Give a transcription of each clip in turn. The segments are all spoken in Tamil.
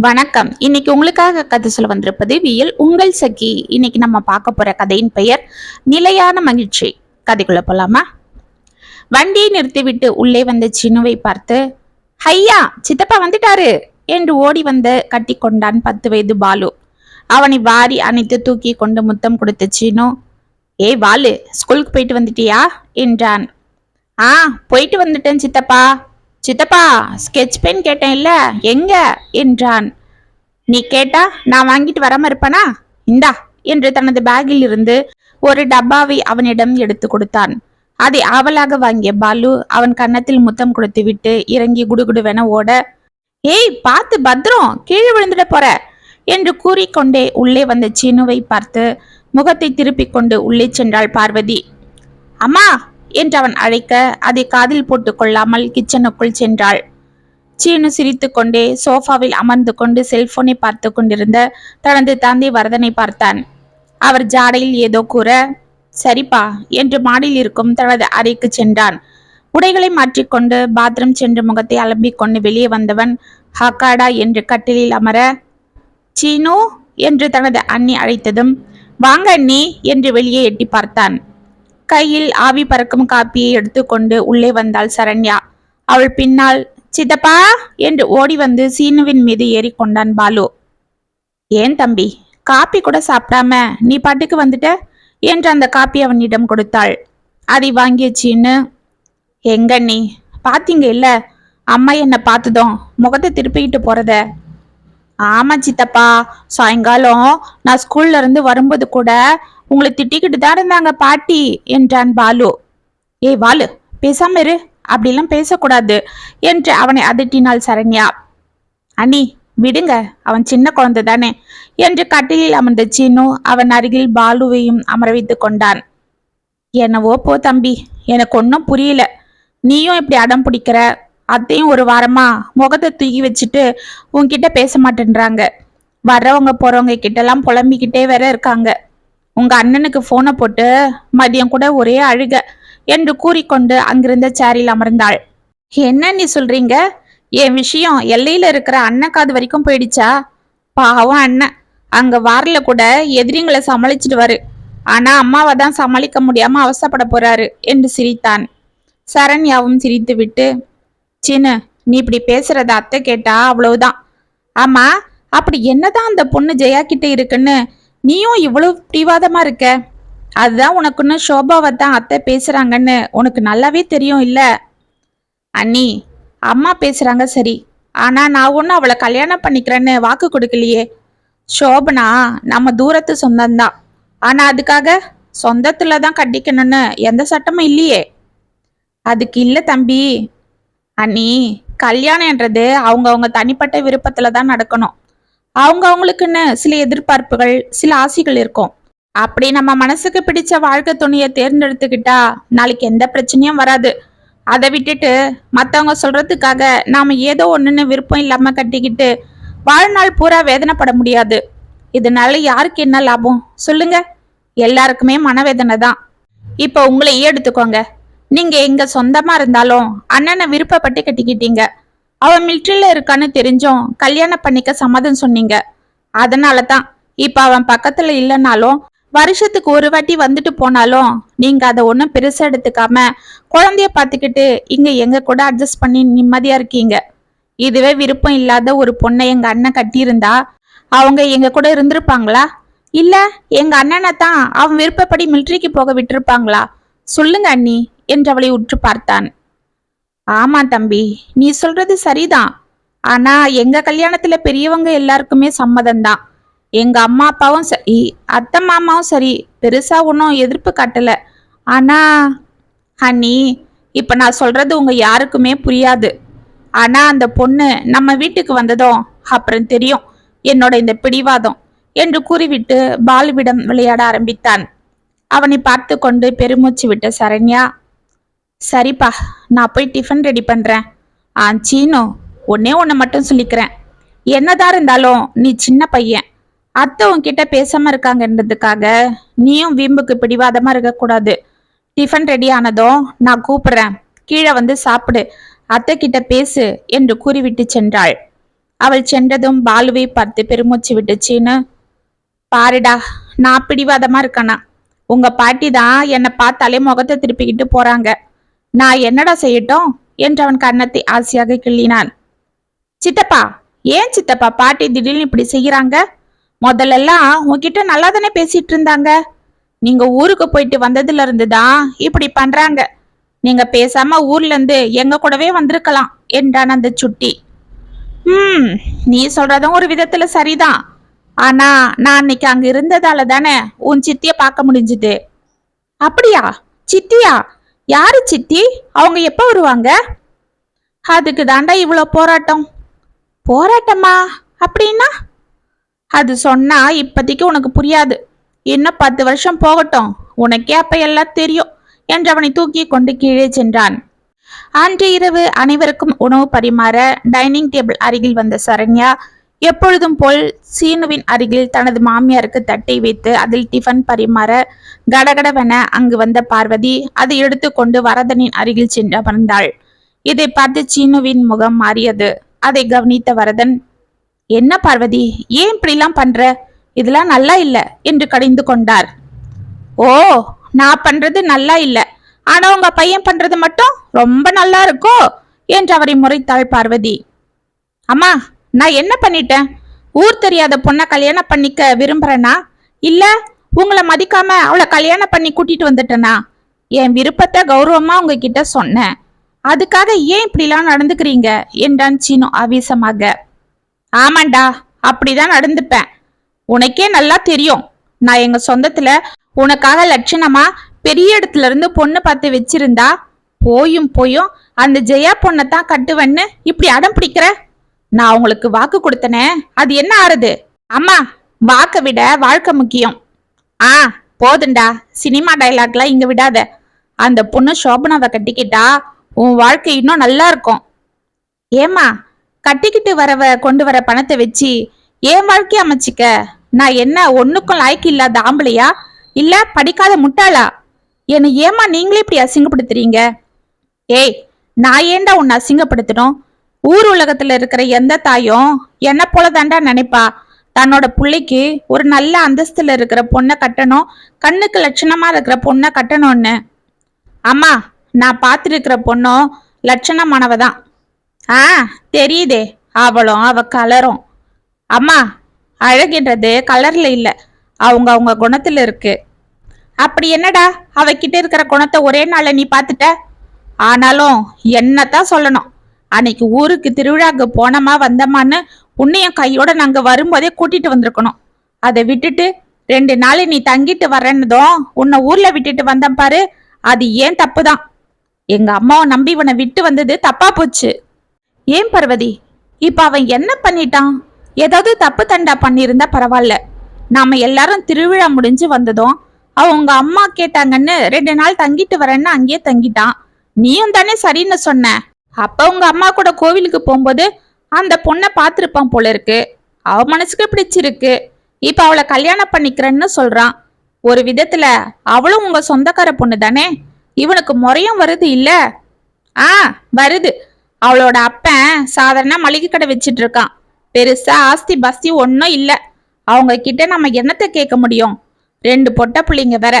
வணக்கம். இன்னைக்கு உங்களுக்காக கதை சொல்ல வந்திருப்பது வியல் உங்கள் சகி. இன்னைக்கு நம்ம பார்க்க போற கதையின் பெயர் நிலையான மகிழ்ச்சி. கதைக்குள்ள போலாமா? வண்டியை நிறுத்திவிட்டு உள்ளே வந்த சினுவை பார்த்து ஐயா சித்தப்பா வந்துட்டாரு என்று ஓடி வந்து கட்டி கொண்டான் பத்து வயது பாலு. அவனை வாரி அணைத்து தூக்கி கொண்டு முத்தம் கொடுத்த சினு ஏய் பாலு ஸ்கூலுக்கு போயிட்டு வந்துட்டியா? என்றான். ஆ போயிட்டு வந்துட்டேன் சித்தப்பா. சித்தப்பா ஸ்கெட்ச் பென் கேட்டேன் இல்ல எங்க? என்றான். நீ கேட்டா நான் வாங்கிட்டு வராம இருப்பனா? இந்தா என்று தனது பேக்கில் இருந்து ஒரு டப்பாவை அவனிடம் எடுத்து கொடுத்தான். அதை ஆவலாக வாங்கிய பாலு அவன் கன்னத்தில் முத்தம் கொடுத்து விட்டு இறங்கி குடுகுடுவென ஓட ஏய் பார்த்து பத்திரம் கீழே விழுந்துட போற? என்று கூறிக்கொண்டே உள்ளே வந்த சீனுவை பார்த்து முகத்தை திருப்பிக் கொண்டு உள்ளே சென்றாள் பார்வதி. அம்மா என்று அவன் அழைக்க அதை காதில் போட்டுக்கொள்ளாமல் கிச்சனுக்குள் சென்றாள். சீனு சிரித்துக்கொண்டே சோஃபாவில் அமர்ந்து கொண்டு செல்போனை பார்த்து கொண்டிருந்த தனது தந்தை வரதனை பார்த்தான். அவர் ஜாடையில் ஏதோ கூற சரிப்பா என்று மாடியில் இருக்கும் தனது அறைக்கு சென்றான். உடைகளை மாற்றிக்கொண்டு பாத்ரூம் சென்று முகத்தை அலம்பிக் கொண்டு வெளியே வந்தவன் ஹக்காடா என்று கட்டிலில் அமர சீனு என்று தனது அண்ணி அழைத்ததும் வாங்க அண்ணி என்று வெளியே எட்டி பார்த்தான். கையில் ஆவி பறக்கும் காப்பியை எடுத்துக்கொண்டு உள்ளே வந்தாள் சரண்யா. அவள் பின்னால் சித்தப்பா! என்று ஓடி வந்து சீனுவின் மீது ஏறிக்கொண்டான் பாலு. ஏன் தம்பி காப்பி கூட சாப்பிடாம நீ பாட்டுக்கு வந்துட்ட? என்று அந்த காப்பி அவனிடம் கொடுத்தாள். அதை வாங்கிய சீனு எங்க நீ? பாத்தீங்க இல்ல? அம்மா என்னை பார்த்ததும் முகத்தை திருப்பிக்கிட்டு போறத. ஆமா சித்தப்பா சாயங்காலம் நான் ஸ்கூல்ல இருந்து வரும்போது கூட உங்களை திட்டிக்கிட்டு தான் இருந்தாங்க பாட்டி என்றான் பாலு. ஏய் பாலு பேசாம இரு. அப்படிலாம் பேசக்கூடாது என்று அவனை அதட்டினாள் சரண்யா. அண்ணி விடுங்க அவன் சின்ன குழந்தை தானே என்று கட்டிலில் அமர்ந்த சீனு அவன் அருகில் பாலுவையும் அமர வைத்து கொண்டான். என்னவோ போ தம்பி எனக்கு ஒன்றும் புரியல. நீயும் இப்படி அடம் பிடிக்கிற? அத்தையும் ஒரு வாரமா முகத்தை தூக்கி வச்சுட்டு உன்கிட்ட பேச மாட்டேன்றாங்க. வர்றவங்க போறவங்க கிட்டலாம் புலம்பிக்கிட்டே வேற இருக்காங்க. உங்க அண்ணனுக்கு போனை போட்டு மதியம் கூட ஒரே அழுக என்று கூறிக்கொண்டு அங்கிருந்த சேரில் அமர்ந்தாள். என்ன நீ சொல்றீங்க? என் விஷயம் எல்லையில இருக்கிற அண்ணன் காது வரைக்கும் போயிடுச்சா? பாவம் அண்ணன். அங்க வாரில் கூட எதிரிங்களை சமாளிச்சிடுவாரு. ஆனா அம்மாவை தான் சமாளிக்க முடியாம அவசப்பட போறாரு என்று சிரித்தான். சரண்யாவும் சிரித்து விட்டு சின்ன நீ இப்படி பேசுறத அத்தை கேட்டா அவ்வளவுதான். ஆமா அப்படி என்னதான் அந்த பொண்ணு ஜெயா கிட்ட இருக்குன்னு நீயும் இவ்வளவு பிடிவாதமா இருக்க? அதுதான் உனக்குன்னு சோபாவை தான் அத்தை பேசுறாங்கன்னு உனக்கு நல்லாவே தெரியும் இல்ல? அண்ணி அம்மா பேசுறாங்க சரி. ஆனா நான் ஒன்றும் அவளை கல்யாணம் பண்ணிக்கிறேன்னு வாக்கு கொடுக்கலையே. சோபனா நம்ம தூரத்து சொந்தம்தான். ஆனா அதுக்காக சொந்தத்துல தான் கட்டிக்கணும்னு எந்த சட்டமும் இல்லையே. அதுக்கு இல்ல தம்பி. அண்ணி கல்யாணம்ன்றது அவங்க அவங்க தனிப்பட்ட விருப்பத்துல தான் நடக்கணும். அவங்க அவங்களுக்குன்னு சில எதிர்பார்ப்புகள் சில ஆசைகள் இருக்கும். அப்படி நம்ம மனசுக்கு பிடிச்ச வாழ்க்கை துணையை தேர்ந்தெடுத்துக்கிட்டா நாளைக்கு எந்த பிரச்சனையும் வராது. அதை விட்டுட்டு மற்றவங்க சொல்றதுக்காக நாம் ஏதோ ஒன்றுன்னு விருப்பம் இல்லாம கட்டிக்கிட்டு வாழ்நாள் பூரா வேதனைப்பட முடியாது. இதனால யாருக்கு என்ன லாபம்? சொல்லுங்க. எல்லாருக்குமே மனவேதனை தான். இப்போ உங்களையே எடுத்துக்கோங்க நீங்க எங்க சொந்தமா இருந்தாலும் அண்ணனை விருப்பப்பட்டு கட்டிக்கிட்டீங்க. அவன் மிலிட்ரியில் இருக்கான்னு தெரிஞ்சும் கல்யாணம் பண்ணிக்க சம்மதம் சொன்னீங்க. அதனால தான் இப்போ அவன் பக்கத்துல இல்லைனாலும் வருஷத்துக்கு ஒரு வாட்டி வந்துட்டு போனாலும் நீங்க அதை ஒன்றும் பெருசா எடுத்துக்காம குழந்தைய பார்த்துக்கிட்டு இங்க எங்க கூட அட்ஜஸ்ட் பண்ணி நிம்மதியா இருக்கீங்க. இதுவே விருப்பம் இல்லாத ஒரு பொண்ணை எங்க அண்ணன் கட்டியிருந்தா அவங்க எங்க கூட இருந்திருப்பாங்களா? இல்ல எங்க அண்ணனை தான் அவன் விருப்பப்படி மிலிட்ரிக்கு போக விட்டுருப்பாங்களா? சொல்லுங்க அண்ணி என்றவளை உற்று பார்த்தான். ஆமா தம்பி நீ சொல்றது சரிதான். ஆனா எங்க கல்யாணத்துல பெரியவங்க எல்லாருக்குமே சம்மதம் தான் எங்க அம்மா அப்பாவும் சரி அத்தை மாமாவும் சரி பெருசா ஒன்றும் எதிர்ப்பு காட்டல. ஆனா ஹனி இப்ப நான் சொல்றது உங்க யாருக்குமே புரியாது. ஆனா அந்த பொண்ணு நம்ம வீட்டுக்கு வந்ததும் அப்புறம் தெரியும் என்னோட இந்த பிடிவாதம் என்று கூறிவிட்டு பாலுவிடம் விளையாட ஆரம்பித்தான். அவனை பார்த்து கொண்டு பெருமூச்சு விட்ட சரண்யா சரிப்பா நான் போய் டிஃபன் ரெடி பண்ணுறேன் ஆ சீனோ ஒன்னே ஒன்று மட்டும் சொல்லிக்கிறேன். என்னதான் இருந்தாலும் நீ சின்ன பையன். அத்தை உன்கிட்ட பேசாம இருக்காங்கன்றதுக்காக நீயும் வீம்புக்கு பிடிவாதமா இருக்கக்கூடாது. டிஃபன் ரெடி ஆனதும் நான் கூப்பிடுறேன். கீழே வந்து சாப்பிடு. அத்தை கிட்ட பேசு என்று கூறிவிட்டு சென்றாள். அவள் சென்றதும் பாலுவை பார்த்து பெருமூச்சு விட்டுச்சின்னு பாருடா நான் பிடிவாதமா இருக்கானா? உங்க பாட்டி தான் என்னை பார்த்தாலே முகத்தை திருப்பிக்கிட்டு போறாங்க. நான் என்னடா செய்யட்டும்? என்று அவன் கன்னத்தை ஆசையாக கிள்ளினான். சித்தப்பா ஏன் சித்தப்பா பாட்டி திடீர்னு இப்படி செய்யறாங்க முதல்லலாம் உன்கிட்ட நல்லா தானே பேசிட்டு இருந்தாங்க? நீங்க ஊருக்கு போயிட்டு வந்ததுல இருந்து தான் இப்படி பண்றாங்க. நீங்க பேசாம ஊர்ல இருந்து எங்க கூடவே வந்திருக்கலாம் என்றான் அந்த சுட்டி. ம் நீ சொல்றதும் ஒரு விதத்துல சரிதான். ஆனா நான் அன்னைக்கு அங்க இருந்ததால தானே உன் சித்திய பார்க்க முடிஞ்சுது. அப்படியா? சித்தியா? யாரு சித்தி? அவங்க எப்போ வருவாங்க? அதுக்கு தாண்டா இவ்வளோ போராட்டம். போராட்டமா? அப்படின்னா? அது சொன்னா இப்போதைக்கு உனக்கு புரியாது. இன்னும் பத்து வருஷம் போகட்டும். உனக்கே அப்ப எல்லாம் தெரியும் என்று அவனை தூக்கி கொண்டு கீழே சென்றான். அன்று இரவு அனைவருக்கும் உணவு பரிமாற டைனிங் டேபிள் அருகில் வந்த சரண்யா எப்பொழுதும் போல் சீனுவின் அருகில் தனது மாமியாருக்கு தட்டை வைத்து அதில் டிஃபன் பரிமாற கடகடவென அங்கு வந்த பார்வதி அதை எடுத்துக்கொண்டு வரதனின் அருகில் சென்று அமர்ந்தாள். இதை பார்த்து சீனுவின் முகம் மாறியது. அதை கவனித்த வரதன் என்ன பார்வதி ஏன் இப்படிலாம் பண்ற? இதெல்லாம் நல்லா இல்ல என்று கடிந்து கொண்டார். ஓ நான் பண்றது நல்லா இல்ல. ஆனா உங்க பையன் பண்றது மட்டும் ரொம்ப நல்லா இருக்கோ? என்று அவரை முறைத்தாள் பார்வதி. அம்மா நான் என்ன பண்ணிட்டேன்? ஊர் தெரியாத பொண்ணை கல்யாணம் பண்ணிக்க விரும்புறேனா? இல்ல உங்களை மதிக்காம அவளை கல்யாணம் பண்ணி கூட்டிட்டு வந்துட்டேனா? என் விருப்பத்தை கௌரவமா உங்ககிட்ட சொன்னேன். அதுக்காக ஏன் இப்படிலாம் நடந்துக்கிறீங்க? என்றான் சீனு ஆவேசமாக. ஆமாண்டா அப்படிதான் நடந்துப்பேன். உனக்கே நல்லா தெரியும். நான் எங்க சொந்தத்துல உனக்காக லட்சணமா பெரிய இடத்துல இருந்து பொண்ணு பார்த்து வச்சிருந்தா போயும் போயும் அந்த ஜெயா பொண்ணை தான் கட்டுவேன்னு இப்படி அடம் பிடிக்கிற? நான் உங்களுக்கு வாக்கு கொடுத்தனே அது என்ன ஆறுது? அம்மா வாக்கை விட வாழ்க்கை முக்கியம். ஆ போதுண்டா. சினிமா டைலாக்லாம் இங்க விடாத. அந்த பொண்ணு சோபனாவை கட்டிக்கிட்டா உன் வாழ்க்கை இன்னும் நல்லா இருக்கும். ஏமா கட்டிக்கிட்டு வரவ கொண்டு வர பணத்தை வச்சு ஏன் வாழ்க்கைய அமைச்சிக்க? நான் என்ன ஒண்ணுக்கும் லாய்க்கு இல்லாத ஆம்பளையா? இல்ல படிக்காத முட்டாளா? என்னை ஏமா நீங்களே இப்படி அசிங்கப்படுத்துறீங்க? ஏய் நான் ஏன்டா உன்னை அசிங்கப்படுத்தணும்? ஊர் உலகத்துல இருக்கிற எந்த தாயும் என்ன போல தாண்டா நினைப்பா. தன்னோட பிள்ளைக்கு ஒரு நல்ல அந்தஸ்துல இருக்கிற பொண்ணை கட்டணும் கண்ணுக்கு லட்சணமா இருக்கிற பொண்ணை கட்டணும்னு. அம்மா நான் பார்த்துருக்கிற பொண்ணும் லட்சணமானவ தான் ஆ தெரியுதே அவளும் அவ கலரும். அம்மா அழகுன்றது கலர்ல இல்ல அவங்க அவங்க குணத்துல இருக்கு. அப்படி என்னடா அவகிட்ட இருக்கிற குணத்தை ஒரே நாள்ல நீ பார்த்துட்ட? ஆனாலும் என்னத்தான் சொல்லணும். அன்னைக்கு ஊருக்கு திருவிழாக்கு போனோமா வந்தோமான்னு உன்னையும் கையோட நாங்க வரும்போதே கூட்டிட்டு வந்திருக்கணும். அதை விட்டுட்டு ரெண்டு நாள் நீ தங்கிட்டு வரேன்னதும் உன்னை ஊர்ல விட்டுட்டு வந்தேன் பாரு அது ஏன் தப்பு தான் எங்க அம்மாவை நம்பி இவனை விட்டு வந்தது தப்பா போச்சு. ஏன் பர்வதி? இப்ப அவன் என்ன பண்ணிட்டான்? ஏதாவது தப்பு தண்டா பண்ணியிருந்தா பரவாயில்ல. நாம எல்லாரும் திருவிழா முடிஞ்சு வந்ததும் அவங்க அம்மா கேட்டாங்கன்னு ரெண்டு நாள் தங்கிட்டு வரேன்னு அங்கேயே தங்கிட்டான். நீயும் தானே சரின்னு சொன்ன. அப்போ உங்க அம்மா கூட கோவிலுக்கு போகும்போது அந்த பொண்ணை பார்த்துருப்பான் போல இருக்கு. அவ மனசுக்கு பிடிச்சிருக்கு. இப்போ அவளை கல்யாணம் பண்ணிக்கிறேன்னு சொல்றான். ஒரு விதத்துல அவளும் உங்க சொந்தக்கார பொண்ணு தானே? இவனுக்கு முறையும் வருது இல்ல? ஆ வருது. அவளோட அப்பன் சாதாரண மளிகை கடை வச்சிட்டு இருக்கான். பெருசா ஆஸ்தி பஸ்தி ஒன்றும் இல்லை. அவங்க கிட்ட நம்ம என்னத்தை கேட்க முடியும்? ரெண்டு பொட்ட பிள்ளைங்க வேற.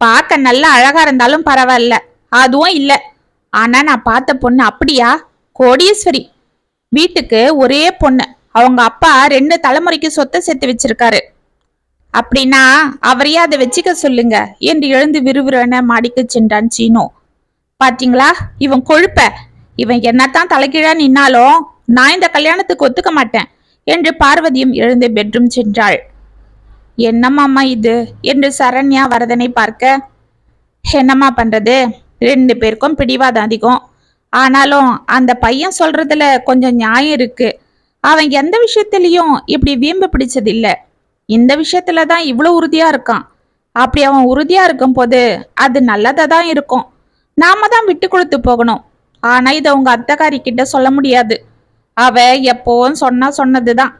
பார்க்க நல்ல அழகா இருந்தாலும் பரவாயில்ல. அதுவும் இல்லை. ஆனா நான் பார்த்த பொண்ணு அப்படியா? கோடீஸ்வரி. வீட்டுக்கு ஒரே பொண்ணு. அவங்க அப்பா ரெண்டு தலைமுறைக்கு சொத்தை சேர்த்து வச்சிருக்காரு. அப்படின்னா அவரையே அதை வச்சுக்க சொல்லுங்க என்று எழுந்து விறுவிறுவென மாடிக்கு சென்றான் சீனோ. பாத்தீங்களா? இவன் கொழுப்ப. இவன் என்னத்தான் தலைகீழா நின்னாலும் நான் இந்த கல்யாணத்துக்கு ஒத்துக்க மாட்டேன் என்று பார்வதியும் எழுந்து பெட்ரூம் சென்றாள். என்னம்மாம்மா இது? என்று சரண்யா வரதனை பார்க்க என்னம்மா பண்றது? ரெண்டு பேருக்கும் பிடிவாதம் அதிகம் ஆனாலும் அந்த பையன் சொல்றதுல கொஞ்சம் நியாயம் இருக்கு. அவன் எந்த விஷயத்திலையும் இப்படி வீம்பு பிடிச்சது இந்த விஷயத்துல தான் இவ்வளோ உறுதியா இருக்கான். அப்படி அவன் உறுதியா இருக்கும் போது அது நல்லதா தான் இருக்கும். நாம தான் விட்டு கொடுத்து போகணும். ஆனா இதை உங்க அத்தகாரி கிட்ட சொல்ல முடியாது. அவ எப்போவும் சொன்னா சொன்னதுதான்.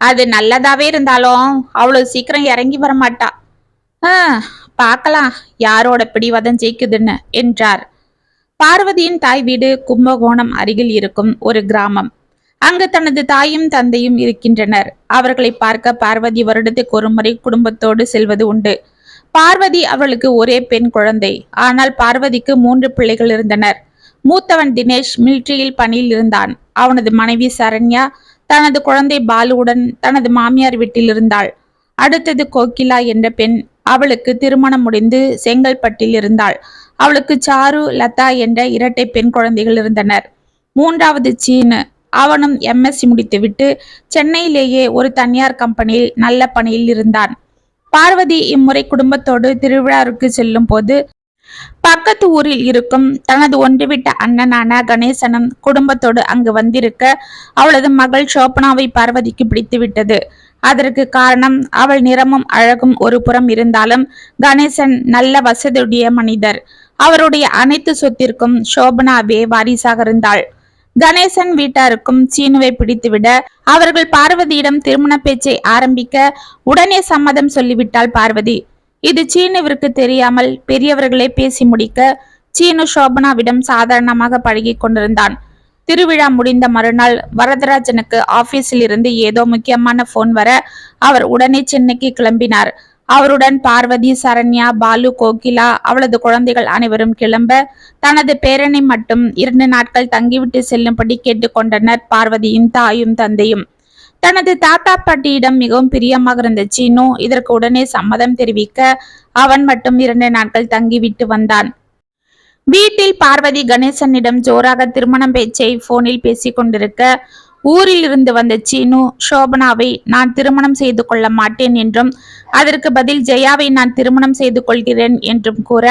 அது நல்லதாவே இருந்தாலும் அவ்வளவு சீக்கிரம் இறங்கி வர மாட்டா ஆ, பார்க்கலாம் யாரோட பிடிவாதம் ஜெயிக்குதுன்னு என்றார். பார்வதியின் தாய் வீடு கும்பகோணம் அருகில் இருக்கும் ஒரு கிராமம். அங்கு தனது தாயும் தந்தையும் இருக்கின்றனர். அவர்களை பார்க்க பார்வதி வருடத்துக்கு ஒரு முறை குடும்பத்தோடு செல்வது உண்டு. பார்வதி அவளுக்கு ஒரே பெண் குழந்தை. ஆனால் பார்வதிக்கு மூன்று பிள்ளைகள் இருந்தனர். மூத்தவன் தினேஷ் மிலிட்டரியில் பணியில் இருந்தான். அவனது மனைவி சரண்யா தனது குழந்தை பாலுவுடன் தனது மாமியார் வீட்டில் இருந்தாள். அடுத்தது கோகிலா என்ற பெண் அவளுக்கு திருமணம் முடிந்து செங்கல்பட்டில் இருந்தாள். அவளுக்கு சாரு லதா என்ற இரட்டை பெண் குழந்தைகள் இருந்தனர். மூன்றாவது சீனு. அவனும் எம்எஸ்சி முடித்துவிட்டு சென்னையிலேயே ஒரு தனியார் கம்பெனியில் நல்ல பணியில் இருந்தான். பார்வதி இம்முறை குடும்பத்தோடு திருவிழாவுக்கு செல்லும் போது பக்கத்து ஊரில் இருக்கும் தனது ஒன்றுவிட்ட அண்ணனான கணேசனும் குடும்பத்தோடு அங்கு வந்திருக்க அவளது மகள் சோபனாவை பார்வதிக்கு பிடித்து விட்டது அதற்கு காரணம் அவள் நிறமும் அழகும் ஒரு புறம் இருந்தாலும் கணேசன் நல்ல வசதியுடைய மனிதர். அவருடைய அனைத்து சொத்திற்கும் சோபனாவே வாரிசாக இருந்தாள். கணேசன் வீட்டாருக்கும் சீனுவை பிடித்துவிட அவர்கள் பார்வதியிடம் திருமண பேச்சை ஆரம்பிக்க உடனே சம்மதம் சொல்லிவிட்டாள் பார்வதி. இது சீனுவிற்கு தெரியாமல் பெரியவர்களே பேசி முடிக்க சீனு சோபனாவிடம் சாதாரணமாக பழகி கொண்டிருந்தான். திருவிழா முடிந்த மறுநாள் வரதராஜனுக்கு ஆபீஸில் இருந்து ஏதோ முக்கியமான போன் வர அவர் உடனே சென்னைக்கு கிளம்பினார். அவருடன் பார்வதி சரண்யா பாலு கோகிலா அவளது குழந்தைகள் அனைவரும் கிளம்ப தனது பேரனை மட்டும் இரண்டு நாட்கள் தங்கிவிட்டு செல்லும்படி கேட்டுக்கொண்டனர் பார்வதியின் தாயும் தந்தையும். தனது தாத்தா பாட்டியிடம் மிகவும் பிரியமாக இருந்த சீனு இதற்கு உடனே சம்மதம் தெரிவிக்க அவன் மட்டும் இரண்டு நாட்கள் தங்கிவிட்டு வந்தான். வீட்டில் பார்வதி கணேசனிடம் ஜோராக திருமணம் பேச்சை போனில் பேசிக் கொண்டிருக்க ஊரில் இருந்து வந்த சீனு சோபனாவை நான் திருமணம் செய்து கொள்ள மாட்டேன் என்றும் அதற்கு பதில் ஜெயாவை நான் திருமணம் செய்து கொள்கிறேன் என்றும் கூற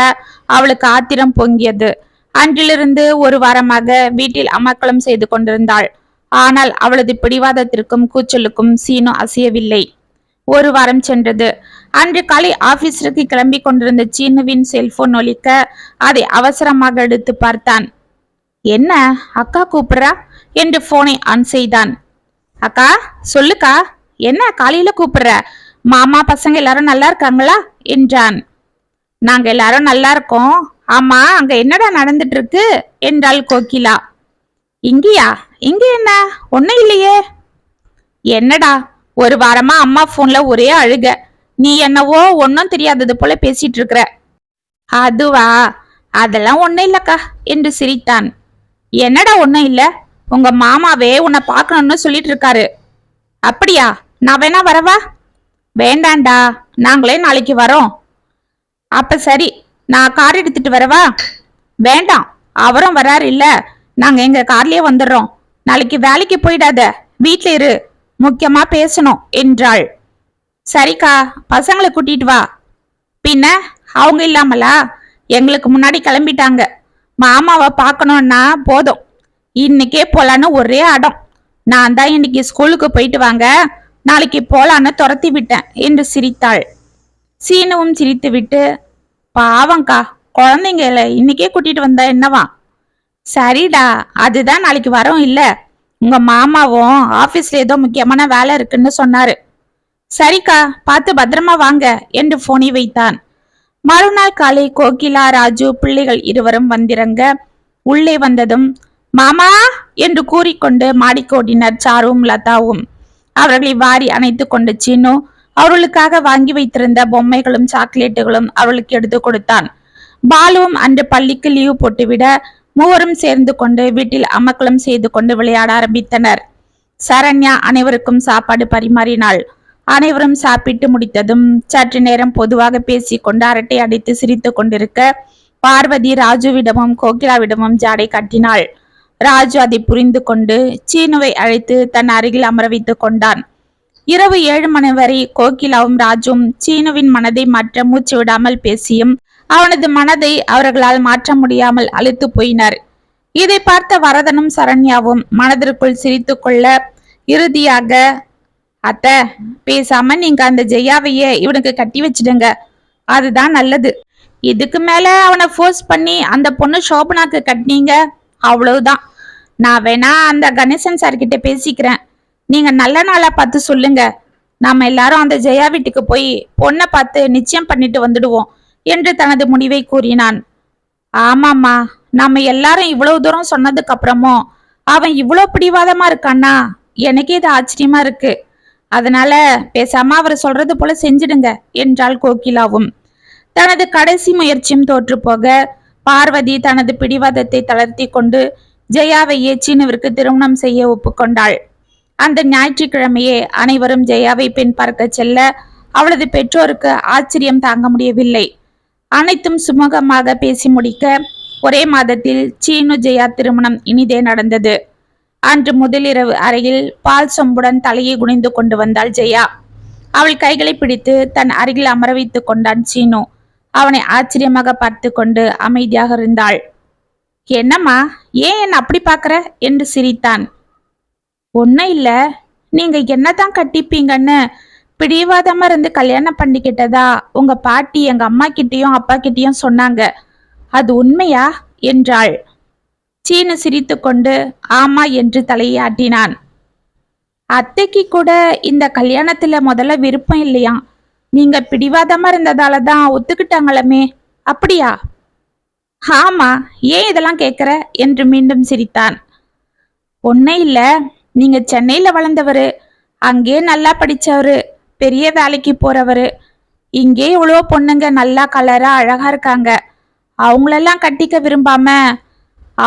அவளுக்கு ஆத்திரம் பொங்கியது. அன்றிலிருந்து ஒரு வாரமாக வீட்டில் அமர்க்களம் செய்து கொண்டிருந்தாள். ஆனால் அவளது பிடிவாதத்திற்கும் கூச்சலுக்கும் சீனு அசையவில்லை. ஒரு வாரம் சென்றது. அன்று காலை ஆபீஸிற்கு கிளம்பி கொண்டிருந்த சீனுவின் செல்போன் ஒலிக்க அதை அவசரமாக எடுத்து பார்த்தான். என்ன அக்கா கூப்பிடுறா? என்று போனை ஆன் செய்தான். அக்கா சொல்லுக்கா என்ன காலையில கூப்பிடுற? மாமா பசங்க எல்லாரும் நல்லா இருக்காங்களா? என்றான். நாங்க எல்லாரும் நல்லா இருக்கோம். ஆமா அங்க என்னடா நடந்துட்டு இருக்கு என்றாள் கோகிலா. இங்கேயா? இங்க என்ன? ஒன்னும் இல்லையே. என்னடா? ஒரு வாரமா அம்மா போன்ல ஒரே அழுக. நீ என்னவோ ஒன்னும் தெரியாதது போல பேசிட்டு இருக்கிற. அதுவா? அதெல்லாம் ஒன்னும் இல்லக்கா என்று சிரித்தான். என்னடா ஒன்னும் இல்ல? உங்க மாமாவே உன்னை பார்க்கணும்னு சொல்லிட்டு இருக்காரு. அப்படியா? நான் வேணா வரவா? வேண்டாண்டா நாங்களே நாளைக்கு வரோம். அப்ப சரி நான் கார் எடுத்துட்டு வரவா? வேண்டாம் அவரும் வராரு இல்ல. நாங்க எங்க கார்லயே வந்துடுறோம். நாளைக்கு வேலைக்கு போயிடாத. வீட்ல இரு. முக்கியமா பேசணும் என்றாள். சரிக்கா பசங்களை கூட்டிட்டு வா. பின்ன அவங்க இல்லாமலா? எங்களுக்கு முன்னாடி கிளம்பிட்டாங்க. மாமாவை பார்க்கணும்னா போதும். இன்னைக்கே போலான்னு ஒரே அடம். நான் தான் இன்னைக்கு ஸ்கூலுக்கு போயிட்டு வாங்க. நாளைக்கு போலான்னு துரத்தி விட்டேன் என்று சிரித்தாள். சீனுவும் சிரித்து விட்டு பாவங்க்கா குழந்தைங்கள இன்னைக்கே கூட்டிட்டு வந்தா என்னவா? சரிடா அதுதான் நாளைக்கு வரோம் இல்லை. உங்க மாமாவும் ஆபீஸ்ல ஏதோ முக்கியமான வேலை இருக்குன்னு சொன்னாரு. சரிக்கா பார்த்து பத்திரமா வாங்க என்று போனை வைத்தான். மறுநாள் காலை கோகிலா ராஜு பிள்ளைகள் இருவரும் வந்திறங்க உள்ளே வந்ததும் மாமா! என்று கூறிக்கொண்டு மாடிக்கோடினர் சாருவும் லதாவும் அவர்களை வாரி அணைத்து கொண்டு சீனு அவர்களுக்காக வாங்கி வைத்திருந்த பொம்மைகளும் சாக்லேட்டுகளும் அவளுக்கு எடுத்து கொடுத்தான். பாலுவும் அன்று பள்ளிக்கு லீவு போட்டுவிட மூவரும் சேர்ந்து கொண்டு வீட்டில் அமக்கலம் செய்து கொண்டு விளையாட ஆரம்பித்தனர். சரண்யா அனைவருக்கும் சாப்பாடு பரிமாறினாள். அனைவரும் சாப்பிட்டு முடித்ததும் சற்று நேரம் பொதுவாக பேசிக்கொண்டு அரட்டை அடித்து சிரித்து கொண்டிருக்க பார்வதி ராஜுவிடமும் கோகிலாவிடமும் ஜாடை கட்டினாள். ராஜு அதை புரிந்து கொண்டு சீனுவை அழைத்து தன் அருகில் அமர வைத்துக் கொண்டான். இரவு ஏழு மணி வரை கோகிலாவும் ராஜும் சீனுவின் மனதை மாற்ற மூச்சு விடாமல் பேசியும் அவனது மனதை அவர்களால் மாற்ற முடியாமல் அழுத்து போயினர். இதை பார்த்த வரதனும் சரண்யாவும் மனதிற்குள் சிரித்து கொள்ள இறுதியாக அத்த பேசாம நீங்க அந்த ஜெயாவையே இவனுக்கு கட்டி வச்சிடுங்க. அதுதான் நல்லது. இதுக்கு மேல அவனை ஃபோர்ஸ் பண்ணி அந்த பொண்ணு சோபனாக்கு கட்டினீங்க அவ்வளவுதான். நான் வேணா அந்த கணேசன் சார்கிட்ட பேசிக்கிறேன். நீங்க நல்ல நாளா பார்த்து சொல்லுங்க. நாம எல்லாரும் அந்த ஜெயா வீட்டுக்கு போய் பொண்ணை பார்த்து நிச்சயம் பண்ணிட்டு வந்துடுவோம். என்று தனது முடிவை கூறினான். ஆமாம்மா நம்ம எல்லாரும் இவ்வளவு தூரம் சொன்னதுக்கு அப்புறமும் அவன் இவ்வளோ பிடிவாதமா இருக்கானா எனக்கே இது ஆச்சரியமா இருக்கு. அதனால பேசாம அவர் சொல்றது போல செஞ்சிடுங்க என்றாள் கோகிலாவும். தனது கடைசி முயற்சியும் தோற்று போக பார்வதி தனது பிடிவாதத்தை தளர்த்தி கொண்டு ஜெயாவையே சீனுவிற்கு திருமணம் செய்ய ஒப்புக்கொண்டாள். அந்த ஞாயிற்றுக்கிழமையே அனைவரும் ஜெயாவை பெண் பார்க்க செல்ல அவளது பெற்றோருக்கு ஆச்சரியம் தாங்க முடியவில்லை. அனைத்தும் சுமூகமாக பேசி முடிக்க ஒரே மாதத்தில் சீனு ஜெயா திருமணம் இனிதே நடந்தது. அன்று முதலிரவு அறையில் பால் சொம்புடன் தலையை குனிந்து கொண்டு வந்தாள் ஜெயா. அவள் கைகளை பிடித்து தன் அருகில் அமர வைத்துக் கொண்டான் சீனு. அவனை ஆச்சரியமாக பார்த்து கொண்டு அமைதியாக இருந்தாள். என்னம்மா ஏன் என்ன அப்படி பாக்குற என்று சிரித்தான். ஒன்னும் இல்ல. நீங்க என்னதான் கட்டிப்பீங்கன்னு பிடிவாதமா இருந்து கல்யாணம் பண்ணிக்கிட்டதா உங்க பாட்டி எங்க அம்மா கிட்டயும் அப்பா கிட்டயும் சொன்னாங்க. அது உண்மையா? என்றாள். சீனு சிரித்துக்கொண்டு ஆமா என்று தலையாட்டினான். அத்தைக்கு கூட இந்த கல்யாணத்துல முதல்ல விருப்பம் இல்லையா? நீங்க பிடிவாதமா இருந்ததால தான் ஒத்துக்கிட்டாங்களமே. அப்படியா? ஆமா ஏன் இதெல்லாம் கேக்குற? என்று மீண்டும் சிரித்தான். ஒன்னே இல்ல. நீங்க சென்னையில வளர்ந்தவரு. அங்கே நல்லா படிச்சவரு. பெரிய வேலைக்கு போறவர். இங்கே இவ்வளோ பொண்ணுங்க நல்லா கலரா அழகா இருக்காங்க. அவங்களெல்லாம் கட்டிக்க விரும்பாம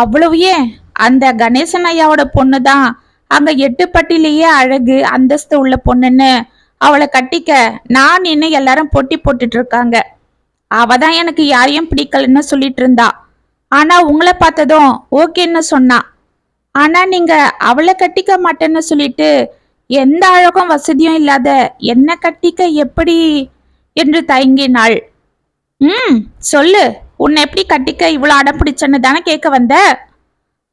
அவ்வளவையே அந்த கணேசன் ஐயாவோட பொண்ணு தான் அங்க எட்டுப்பட்டிலேயே அழகு அந்தஸ்து உள்ள பொண்ணுன்னு அவளை கட்டிக்க நான் இன்னும் எல்லாரும் போட்டி போட்டுட்டு இருக்காங்க. அவ தான் எனக்கு யாரையும் பிடிக்கலன்னு சொல்லிட்டு இருந்தா. ஆனா உங்களை பார்த்ததும் ஓகேன்னு சொன்னா. ஆனா நீங்க அவளை கட்டிக்க மாட்டேன்னு சொல்லிட்டு எந்த அழகும் வசதியும் இல்லாத என்ன கட்டிக்க எப்படி என்று தயங்கினாள். ம் சொல்லு உன்னை எப்படி கட்டிக்க இவ்வளோ அடம் பிடிச்சன்னு தானே கேட்க வந்த?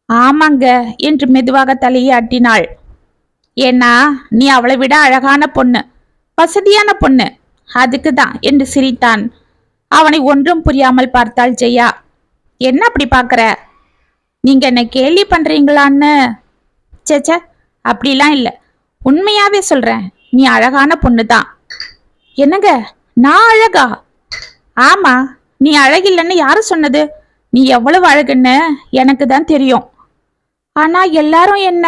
ஆமாங்க என்று மெதுவாக தலையை ஆட்டினாள். ஏன்னா நீ அவளை விட அழகான பொண்ணு வசதியான பொண்ணு. அதுக்கு தான் என்று சிரித்தான். அவனை ஒன்றும் புரியாமல் பார்த்தாள் ஜெயா. என்ன அப்படி பார்க்குற? நீங்க என்னை கேள்வி பண்ணுறீங்களான்னு சேச்சே அப்படிலாம் இல்லை. உண்மையாவே சொல்றேன். நீ அழகான பொண்ணு தான் என்னங்க? நான் அழகா? ஆமா நீ அழகில்லைன்னு யாரு சொன்னது? நீ எவ்வளவு அழகுன்னு எனக்கு தான் தெரியும். ஆனா எல்லாரும் என்ன?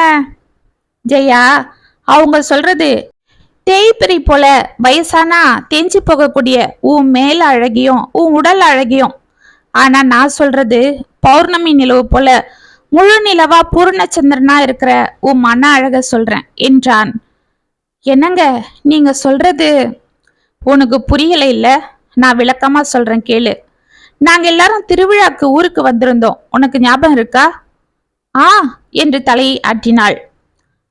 ஜெயா அவங்க சொல்றது தேய்பிரி போல வயசானா தேஞ்சு போகக்கூடிய உன் மேல் அழகியும் உன் உடல் அழகியும். ஆனா நான் சொல்றது பௌர்ணமி நிலவு போல முழு நிலவா பூர்ணச்சந்திரனா இருக்கிற உன் மன அழக சொல்றேன் என்றான். என்னங்க நீங்க சொல்றது உனக்கு புரியல இல்ல? நான் விளக்கமா சொல்றேன் கேளு. நாங்க எல்லாரும் திருவிழாக்கு ஊருக்கு வந்திருந்தோம். உனக்கு ஞாபகம் இருக்கா? ஆ என்று தலையை ஆட்டினாள்.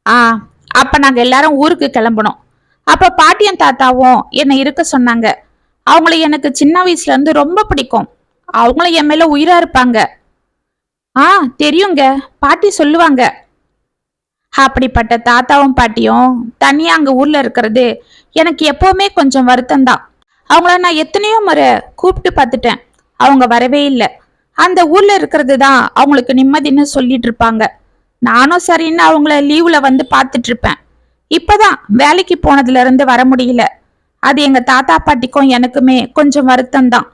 ஆ அப்ப நாங்க எல்லாரும் ஊருக்கு கிளம்பணும் அப்ப பாட்டியன் தாத்தாவும் என்னை இருக்க சொன்னாங்க. அவங்கள எனக்கு சின்ன வயசுல இருந்து ரொம்ப பிடிக்கும். அவங்களும் என் மேல உயிரா இருப்பாங்க. ஆ தெரியுங்க. பாட்டி சொல்லுவாங்க. அப்படிப்பட்ட தாத்தாவும் பாட்டியும் தனியா அங்க ஊர்ல இருக்கிறது எனக்கு எப்பவுமே கொஞ்சம் வருத்தம் தான் அவங்கள நான் எத்தனையோ முறை கூப்பிட்டு பார்த்துட்டேன். அவங்க வரவே இல்லை. அந்த ஊர்ல இருக்கிறது தான் அவங்களுக்கு நிம்மதின்னு சொல்லிட்டு இருப்பாங்க. நானும் சரின்னு அவங்கள லீவ்ல வந்து பார்த்துட்டு இருப்பேன். இப்பதான் வேலைக்கு போனதுல இருந்து வர முடியல. அது எங்க தாத்தா பாட்டிக்கும் எனக்குமே கொஞ்சம் வருத்தம் தான்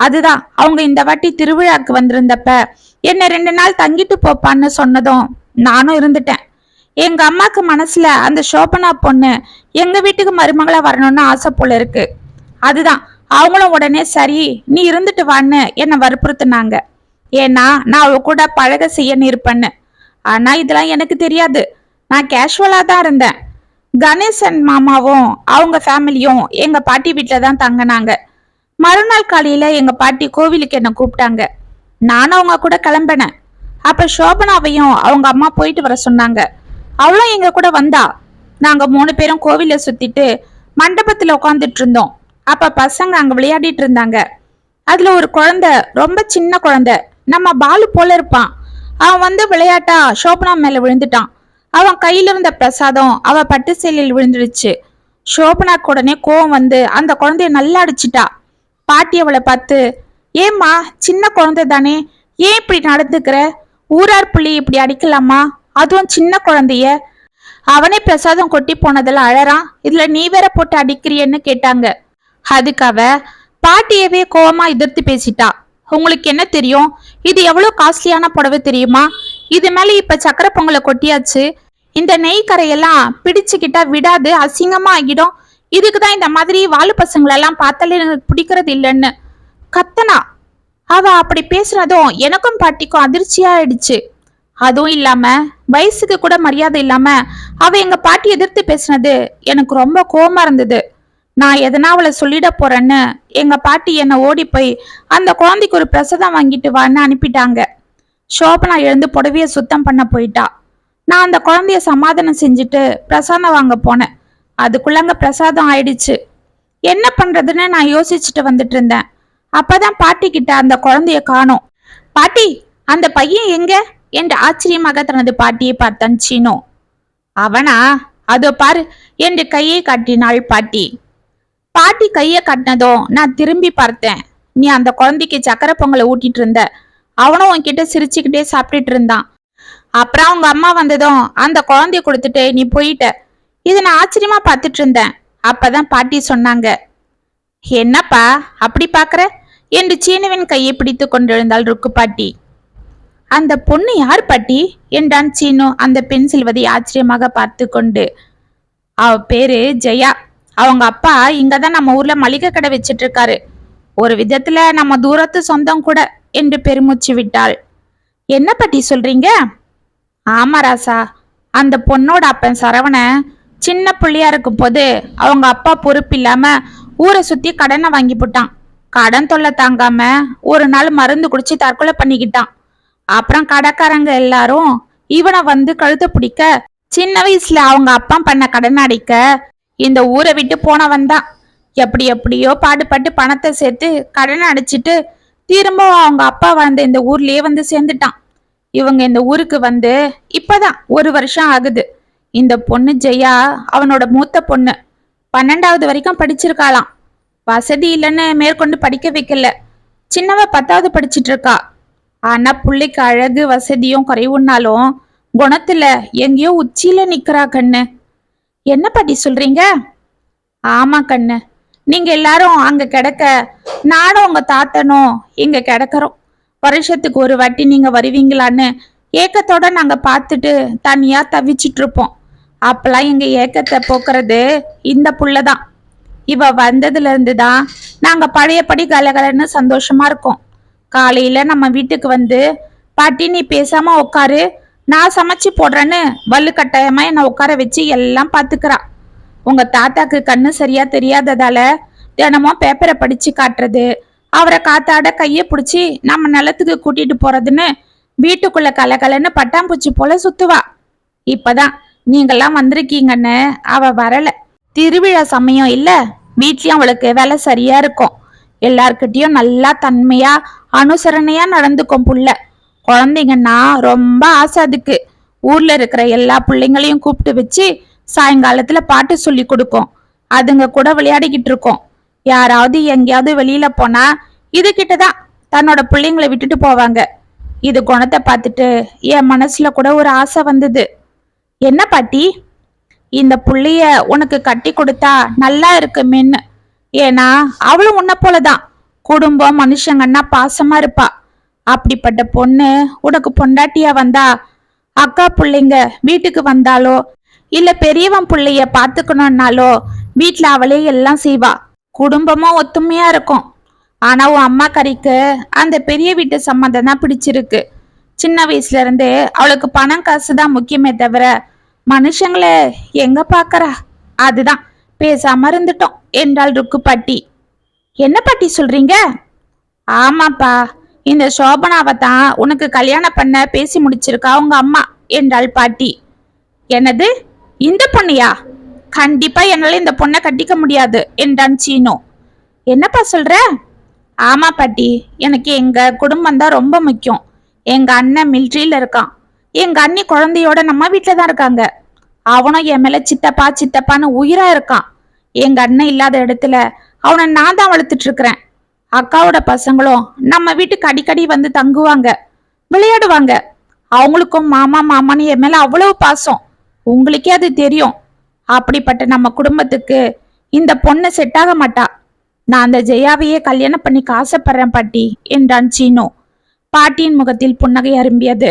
அதுதான் அவங்க இந்த வாட்டி திருவிழாக்கு வந்திருந்தப்ப என்ன ரெண்டு நாள் தங்கிட்டு போப்பான்னு சொன்னதும் நானும் இருந்துட்டேன். எங்க அம்மாக்கு மனசுல அந்த சோபனா பொண்ணு எங்க வீட்டுக்கு மருமகளா வரணும்னு ஆசை போல இருக்கு. அதுதான் அவங்களும் உடனே சரி நீ இருந்துட்டு வான்னு என்னை வற்புறுத்துனாங்க. ஏன்னா நான் அவ கூட பழக செய்யன்னு இருப்பேன்னு. ஆனா இதெல்லாம் எனக்கு தெரியாது. நான் கேஷுவலா தான் இருந்தேன். கணேசன் மாமாவும் அவங்க ஃபேமிலியும் எங்க பாட்டி வீட்டில தான் தங்கினாங்க. மறுநாள் காலையில எங்க பாட்டி கோவிலுக்கு என்ன கூப்பிட்டாங்க. நானும் அவங்க கூட கிளம்பினேன். அப்ப சோபனாவையும் அவங்க அம்மா போயிட்டு வர சொன்னாங்க. அவளும் எங்க கூட வந்தா. நாங்க மூணு பேரும் கோவில சுத்திட்டு மண்டபத்துல உட்காந்துட்டு இருந்தோம். அப்ப பசங்க அங்க விளையாடிட்டு இருந்தாங்க. அதுல ஒரு குழந்தை ரொம்ப சின்ன குழந்தை. நம்ம பாலு போல இருப்பான். அவன் வந்து விளையாட்டா சோபனா மேல விழுந்துட்டான். அவன் கையில இருந்த பிரசாதம் அவ பட்டு சேலையில் விழுந்துடுச்சு. சோபனாக்கு உடனே கோவம் வந்து அந்த குழந்தைய நல்லா அடிச்சிட்டா. பாட்டி அவளை பார்த்து ஏம்மா சின்ன குழந்தை தானே? ஏன் இப்படி நடந்துக்கிற? ஊரார் புள்ளி இப்படி அடிக்கலாமா? அதுவும் சின்ன குழந்தைய. அவனே பிரசாதம் கொட்டி போனதில் அழறான். இதுல நீ வேற போட்டு அடிக்கிறியன்னு கேட்டாங்க. அதுக்கு அவ பாட்டியவே கோவமா எதிர்த்து பேசிட்டா. உங்களுக்கு என்ன தெரியும்? இது எவ்வளவு காஸ்ட்லியான புடவை தெரியுமா? இது மேல இப்ப சக்கரை பொங்கலை கொட்டியாச்சு. இந்த நெய் கரையெல்லாம் பிடிச்சுக்கிட்டா விடாது அசிங்கமா ஆகிடும். இதுக்கு தான் இந்த மாதிரி வாலு பசங்களெல்லாம் பார்த்தாலே எனக்கு பிடிக்கிறது இல்லைன்னு. கத்தனா அவ அப்படி பேசுனதும் எனக்கும் பாட்டிக்கும் அதிர்ச்சியா ஆயிடுச்சு அதுவும் இல்லாம வயசுக்கு கூட மரியாதை இல்லாம அவ எங்க பாட்டி எதிர்த்து பேசுனது எனக்கு ரொம்ப கோமா இருந்தது. நான் எதனா அவளை சொல்லிட போறேன்னு எங்க பாட்டி என்னை ஓடி போய் அந்த குழந்தைக்கு ஒரு பிரசதம் வாங்கிட்டு வான்னு அனுப்பிட்டாங்க. சோபனா எழுந்து புடவைய சுத்தம் பண்ண போயிட்டா. நான் அந்த குழந்தைய சமாதானம் செஞ்சுட்டு பிரசாதம் வாங்க போனேன். அதுக்குள்ளங்க பிரசாதம் ஆயிடுச்சு. என்ன பண்றதுன்னு நான் யோசிச்சுட்டு வந்துட்டு இருந்தேன். அப்பதான் பாட்டி கிட்ட அந்த குழந்தைய காணோம். பாட்டி அந்த பையன் எங்க? என்று ஆச்சரியமாக தனது பாட்டியை பார்த்தான் சீனோ. அவனா? அதோ பாரு என்று கையை காட்டினாள் பாட்டி. பாட்டி கையை காட்டினதும் நான் திரும்பி பார்த்தேன். நீ அந்த குழந்தைக்கு சக்கரை பொங்கலை ஊட்டிட்டு இருந்த. அவனும் உன்கிட்ட சிரிச்சுக்கிட்டே சாப்பிட்டுட்டு இருந்தான். அப்புறம் அவங்க அம்மா வந்ததும் அந்த குழந்தைய கொடுத்துட்டு நீ போயிட்ட. இதை நான் ஆச்சரியமா பார்த்துட்டு இருந்தேன். அப்பதான் பாட்டி சொன்னாங்க என்னப்பா அப்படி பாக்குற என்று சீனுவின் கையை பிடித்து கொண்டிருந்தாள் ருக்கு பாட்டி. அந்த பொண்ணு யார் பாட்டி? என்றான் சீனு அந்த பெண் செல்வதை ஆச்சரியமாக பார்த்து கொண்டு. அவ பேரு ஜெயா. அவங்க அப்பா இங்க தான் நம்ம ஊர்ல மளிகை கடை வச்சிட்டு இருக்காரு. ஒரு விதத்துல நம்ம தூரத்து சொந்தம் கூட என்று பெருமூச்சு விட்டாள். என்ன பாட்டி சொல்றீங்க? ஆமா ராசா. அந்த பொண்ணோட அப்பன் சரவணன் சின்ன பிள்ளையா இருக்கும் போது அவங்க அப்பா பொறுப்பு இல்லாம ஊரை சுத்தி கடனை வாங்கி போட்டான். கடன் தொல்லை தாங்காம ஒரு நாள் மருந்து குடிச்சு தற்கொலை பண்ணிக்கிட்டான். அப்புறம் கடைக்காரங்க எல்லாரும் இவனை வந்து கழுத்து பிடிக்க சின்ன வயசுல அவங்க அப்பா பண்ண கடன் அடைக்க இந்த ஊரை விட்டு போனவன் தான். எப்படி எப்படியோ பாடுபட்டு பணத்தை சேர்த்து கடன் அடைச்சிட்டு திரும்பவும் அவங்க அப்பா வந்து இந்த ஊர்லயே வந்து சேர்ந்துட்டான். இவங்க இந்த ஊருக்கு வந்து இப்பதான் ஒரு வருஷம் ஆகுது. இந்த பொண்ணு ஜெயா அவனோட மூத்த பொண்ணு. பன்னெண்டாவது வரைக்கும் படிச்சிருக்காளாம். வசதி இல்லைன்னு மேற்கொண்டு படிக்க வைக்கல. சின்னவ பத்தாவது படிச்சிட்டு இருக்கா. ஆனா புள்ளைக்கு அழகு வசதியும் குறைவுன்னாலும் குணத்துல எங்கேயோ உச்சியில நிக்கிறா கண்ணு. என்ன பாட்டி சொல்றீங்க? ஆமா கண்ணு. நீங்க எல்லாரும் அங்க கிடக்க நானும் உங்க தாத்தனும் இங்க கிடக்கிறோம். வருஷத்துக்கு ஒரு வாட்டி நீங்க வருவீங்களான்னு ஏக்கத்தோட நாங்க பார்த்துட்டு தனியா தவிச்சிட்டு இருப்போம். அப்பெல்லாம் எங்க ஏக்கத்தை போக்குறது இந்த புள்ளதான். இவ வந்ததுல இருந்து தான் நாங்க பழையபடி கலகலன்னு சந்தோஷமா இருக்கோம். காலையில நம்ம வீட்டுக்கு வந்து பாட்டி நீ பேசாம உட்காரு நான் சமைச்சு போடுறேன்னு வலு கட்டாயமா என்னை உட்கார வச்சு எல்லாம் பாத்துக்கிறா. உங்க தாத்தாக்கு கண்ணு சரியா தெரியாததால தினமும் பேப்பரை படிச்சு காட்டுறது அவரை காத்தாட கையை பிடிச்சி நம்ம நிலத்துக்கு கூட்டிட்டு போறதுன்னு வீட்டுக்குள்ள கலகலன்னு பட்டாம்பூச்சி போல சுத்துவா. இப்பதான் நீங்கெல்லாம் வந்திருக்கீங்கன்னு அவ வரல. திருவிழா சமயம் இல்ல. வீட்லயும் அவளுக்கு வேலை சரியா இருக்கும். எல்லார்கிட்டயும் நல்லா தன்மையா அனுசரணையா நடந்துக்கும் புள்ள. குழந்தைங்கன்னா ரொம்ப ஆசை அதுக்கு. ஊர்ல இருக்கிற எல்லா பிள்ளைங்களையும் கூப்பிட்டு வச்சு சாயங்காலத்துல பாட்டு சொல்லி கொடுக்கும். அதுங்க கூட விளையாடிக்கிட்டு இருக்கோம். யாராவது எங்கேயாவது வெளியில போனா இது கிட்டதான் தன்னோட பிள்ளைங்களை விட்டுட்டு போவாங்க. இது குணத்தை பார்த்துட்டு என் மனசுல கூட ஒரு ஆசை வந்தது. என்ன பாட்டி? இந்த புள்ளிய உனக்கு கட்டி கொடுத்தா நல்லா இருக்குமேன்னு. ஏன்னா அவளும் உன்னை போலதான். குடும்பம் மனுஷங்கன்னா பாசமா இருப்பா. அப்படிப்பட்ட பொண்ணு உனக்கு பொண்டாட்டியா வந்தா அக்கா பிள்ளைங்க வீட்டுக்கு வந்தாலோ இல்ல பெரியவன் பிள்ளைய பாத்துக்கணும்னாலோ வீட்டுல அவளே எல்லாம் செய்வா. குடும்பமும் ஒத்துமையா இருக்கும். ஆனா உன் அம்மா கறிக்கு அந்த பெரிய வீட்டு சம்மந்தம் தான் பிடிச்சிருக்கு. சின்ன வயசுல இருந்தே அவளுக்கு பணம் காசு தான் முக்கியமே தவிர மனுஷங்களே எங்க பாக்கறா? அதுதான். பேசாம இருந்துட்டோம். என்றாள் ருக்கு பாட்டி என்ன பாட்டி சொல்றீங்க? ஆமாப்பா. இந்த சோபனாவை தான் உனக்கு கல்யாணம் பண்ண பேசி முடிச்சிருக்கா உங்க அம்மா? என்றாள் பாட்டி. என்னது? இந்த பொண்ணையா? கண்டிப்பா என்னால இந்த பொண்ணை கட்டிக்க முடியாது என்றான் சீனோ. என்னப்பா சொல்ற? ஆமா பாட்டி. எனக்கு எங்க குடும்பம் தான் ரொம்ப முக்கியம். எங்க அண்ணன் மிலிட்ரியில இருக்கான். எங்க அண்ணி குழந்தையோட நம்ம வீட்டில தான் இருக்காங்க. அவனும் என் மேல சித்தப்பா சித்தப்பான்னு உயிரா இருக்கான். எங்க அண்ணன் இல்லாத இடத்துல அவனை நான் தான் வளர்த்துட்டு இருக்கிறேன். அக்காவோட பசங்களும் நம்ம வீட்டுக்கு அடிக்கடி வந்து தங்குவாங்க விளையாடுவாங்க. அவங்களுக்கும் மாமா மாமான்னு என் மேல அவ்வளவு பாசம். உங்களுக்கே அது தெரியும். அப்படிப்பட்ட நம்ம குடும்பத்துக்கு இந்த பொண்ணு செட் ஆக மாட்டா. நான் அந்த ஜெயாவையே கல்யாணம் பண்ணி ஆசைப்படுறேன் பாட்டி என்றான் சீனு. பாட்டியின் முகத்தில் புன்னகை அரும்பியது.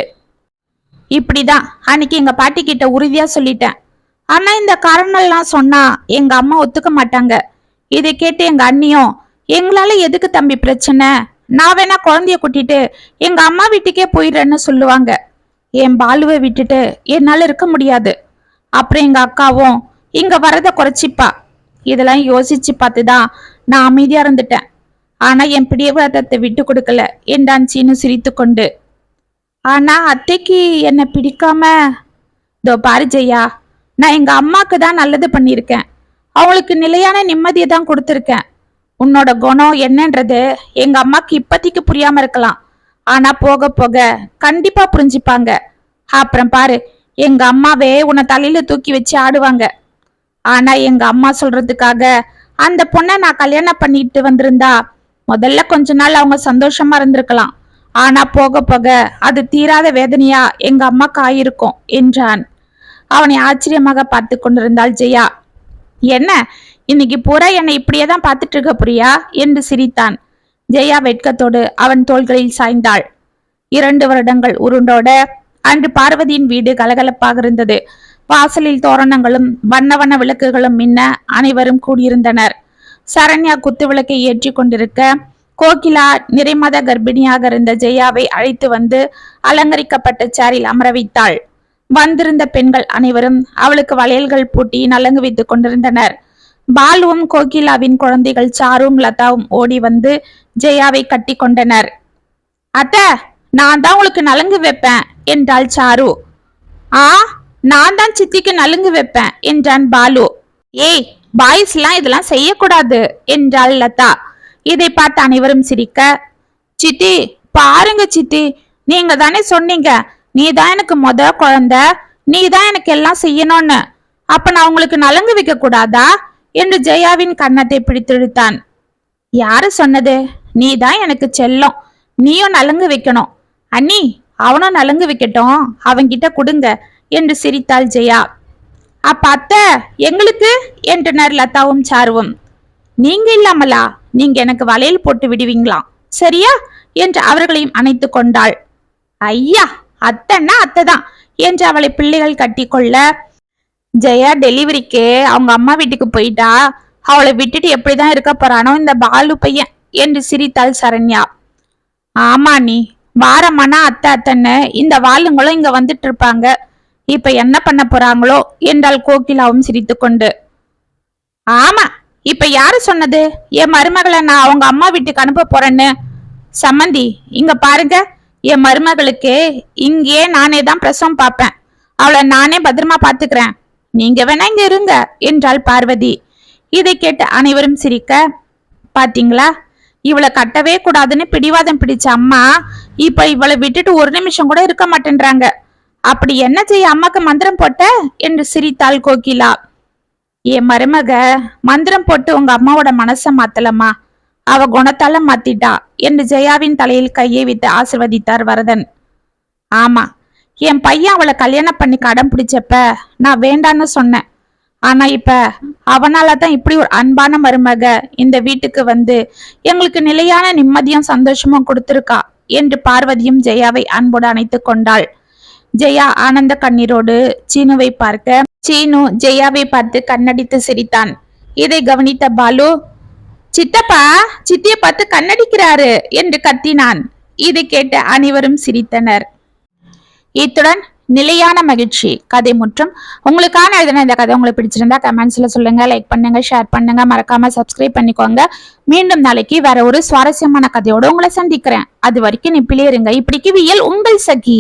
இப்படிதான். அன்னைக்கு எங்க பாட்டி கிட்ட உறுதியா சொல்லிட்டேன். ஆனா இந்த காரணம்லாம் சொன்னா எங்க அம்மா ஒத்துக்க மாட்டாங்க. இதை கேட்டு எங்க அண்ணியும் எங்களால எதுக்கு தம்பி பிரச்சனை? நான் வேணா குழந்தைய கூட்டிட்டு எங்க அம்மா வீட்டுக்கே போயிடுறேன்னு சொல்லுவாங்க. என் பாலுவை விட்டுட்டு என்னால இருக்க முடியாது. அப்புறம் எங்க அக்காவும் இங்க வரத குறைச்சிப்பா. இதெல்லாம் யோசிச்சு பார்த்துதான் நான் அமைதியா இருந்துட்டேன். ஆனா என் பிடிவாதத்தை விட்டு கொடுக்கல. என்றான் சீனு சிரித்து கொண்டு ஆனா அத்தைக்கு என்னை பிடிக்காம இதோ பாரு ஜெயா நான் எங்க அம்மாக்கு தான் நல்லது பண்ணியிருக்கேன். அவங்களுக்கு நிலையான நிம்மதியை தான் கொடுத்துருக்கேன். உன்னோட குணம் என்னன்றது எங்க அம்மாக்கு இப்போதைக்கு புரியாம இருக்கலாம். ஆனா போக போக கண்டிப்பா புரிஞ்சுப்பாங்க. அப்புறம் பாரு எங்க அம்மாவே உன்னை தலையில தூக்கி வச்சு ஆடுவாங்க. ஆனா எங்க அம்மா சொல்றதுக்காக அந்த பொண்ணை நான் கல்யாணம் பண்ணிட்டு வந்திருந்தா முதல்ல கொஞ்ச நாள் அவங்க சந்தோஷமா இருந்திருக்கலாம். ஆனா போக போக அது தீராத வேதனையா எங்க அம்மாக்கு ஆயிருக்கும் என்றான். அவனை ஆச்சரியமாக பார்த்து கொண்டிருந்தாள் ஜெயா. என்ன? இன்னைக்கு பூரா என்னை இப்படியே தான் பார்த்துட்டு இருக்க புரியா? என்று சிரித்தான். ஜெயா வெட்கத்தோடு அவன் தோள்களில் சாய்ந்தாள். இரண்டு வருடங்கள் உருண்டோட அன்று பார்வதியின் வீடு கலகலப்பாக இருந்தது. வாசலில் தோரணங்களும் வண்ண வண்ண விளக்குகளும் மின்ன அனைவரும் கூடியிருந்தனர். சரண்யா குத்து விளக்கை ஏற்றி கொண்டிருக்க கோகிலா நிறைமத கர்ப்பிணியாக இருந்த ஜெயாவை அழைத்து வந்து அலங்கரிக்கப்பட்ட சேரில் அமர வைத்தாள். வந்திருந்த பெண்கள் அனைவரும் அவளுக்கு வளையல்கள் பூட்டி நலங்கு வைத்துக் கொண்டிருந்தனர். பாலுவும் கோகிலாவின் குழந்தைகள் சாரும் லதாவும் ஓடி வந்து ஜெயாவை கட்டி கொண்டனர். அத்த நான் தான் உங்களுக்கு நலங்கு வைப்பேன் என்றாள் சாரு. ஆ நான் தான் சித்திக்கு நலுங்கு வைப்பேன் என்றான் பாலு. ஏய் பாய்ஸ்லாம் இதெல்லாம் செய்யக்கூடாது என்றாள் லதா. இதை பார்த்து அனைவரும் சிரிக்க சித்தி பாருங்க சித்தி நீங்க தானே சொன்னீங்க நீ தான் எனக்கு முத குழந்தை நீ தான் எனக்கு எல்லாம் செய்யணும்னு. அப்ப நான் உங்களுக்கு நலங்கு வைக்க கூடாதா? என்று ஜெயாவின் கன்னத்தை பிடித்தெடுத்தான் யாரு சொன்னது? நீ தான் எனக்கு செல்லம் நீயும் நலங்கு வைக்கணும். அண்ணி அவனும் நலங்கு வைக்கட்டும் அவன்கிட்ட கொடுங்க என்று சிரித்தாள் ஜெயா. அப்ப அத்தை எங்களுக்கு என்றனர் லதாவும் சாருவும். நீங்க இல்லாமலா? நீங்க எனக்கு வளையல் போட்டு விடுவீங்களாம் சரியா? என்று அவர்களையும் அணைத்து கொண்டாள். ஐயா அத்தைன்னா அத்தை தான் என்று அவளை பிள்ளைகள் கட்டிக்கொள்ள ஜெயா டெலிவரிக்கு. அவங்க அம்மா வீட்டுக்கு போயிட்டா? அவளை விட்டுட்டு எப்படிதான் இருக்க போறானோ இந்த பாலு பையன்? என்று சிரித்தாள் சரண்யா. ஆமா நீ வாரமானா அத்தை அத்தன்னு இந்த வாளுங்களும் இங்க வந்துட்டு இருப்பாங்க. இப்ப என்ன பண்ண போறாங்களோ? என்றாள் கோகிலாவும் சிரித்துக்கொண்டு ஆமா. இப்ப யாரு சொன்னது? என் மருமகளை நான் அவங்க அம்மா வீட்டுக்கு அனுப்ப போறேன்னு. சம்மந்தி இங்க பாருங்க. என் மருமகளுக்கு இங்கேயே நானே தான் பிரசவம் பார்ப்பேன். அவளை நானே பத்திரமா பாத்துக்கிறேன் நீங்க வேணா இங்க இருங்க என்றாள் பார்வதி. இதை கேட்டு அனைவரும் சிரிக்க பாத்தீங்களா? இவளை கட்டவே கூடாதுன்னு பிடிவாதம் பிடிச்ச அம்மா இப்ப இவளை விட்டுட்டு ஒரு நிமிஷம் கூட இருக்க மாட்டேன்றாங்க. அப்படி என்ன செய்ய அம்மாக்கு மந்திரம் போட்ட? என்று சிரித்தாள் கோகிலா. என் மருமக மந்திரம் போட்டு உங்க அம்மாவோட மனச மாத்தலம்மா. அவ குணத்தால மாத்திட்டா. என்று ஜெயாவின் தலையில் கையை விட்டு ஆசிர்வதித்தார் வரதன். ஆமா என் பையன் அவளை கல்யாணம் பண்ணி கடம் பிடிச்சப்ப நான் வேண்டான்னு சொன்னேன். ஆனா இப்ப அவனால தான் இப்படி ஒரு அன்பான மருமக இந்த வீட்டுக்கு வந்து எங்களுக்கு நிலையான நிம்மதியும் சந்தோஷமும் கொடுத்திருக்கா. என்று பார்வதியும் ஜெயாவை அன்போடு அணைத்துக் கொண்டாள். ஜெயா ஆனந்த கண்ணீரோடு சீனுவை பார்க்க சீனு ஜெயாவை பார்த்து கண்ணடித்து சிரித்தான். இதை கவனித்த பாலு சித்தப்பா சித்தியை பார்த்து கண்ணடிக்கிறாரு என்று கத்தினான். இதை கேட்டு அனைவரும் சிரித்தனர். இத்துடன் நிலையான மகிழ்ச்சி கதை முற்றும். உங்களுக்கான எழுதின இந்த கதை உங்களுக்கு பிடிச்சிருந்தா கமெண்ட்ஸ்ல சொல்லுங்க லைக் பண்ணுங்க ஷேர் பண்ணுங்க. மறக்காம சப்ஸ்கிரைப் பண்ணிக்கோங்க. மீண்டும் நாளைக்கு வேற ஒரு சுவாரஸ்யமான கதையோட உங்களை சந்திக்கிறேன். அது வரைக்கும் நிப்பிலே இருங்க இப்படிக்கு வியல் உங்கள் சகி.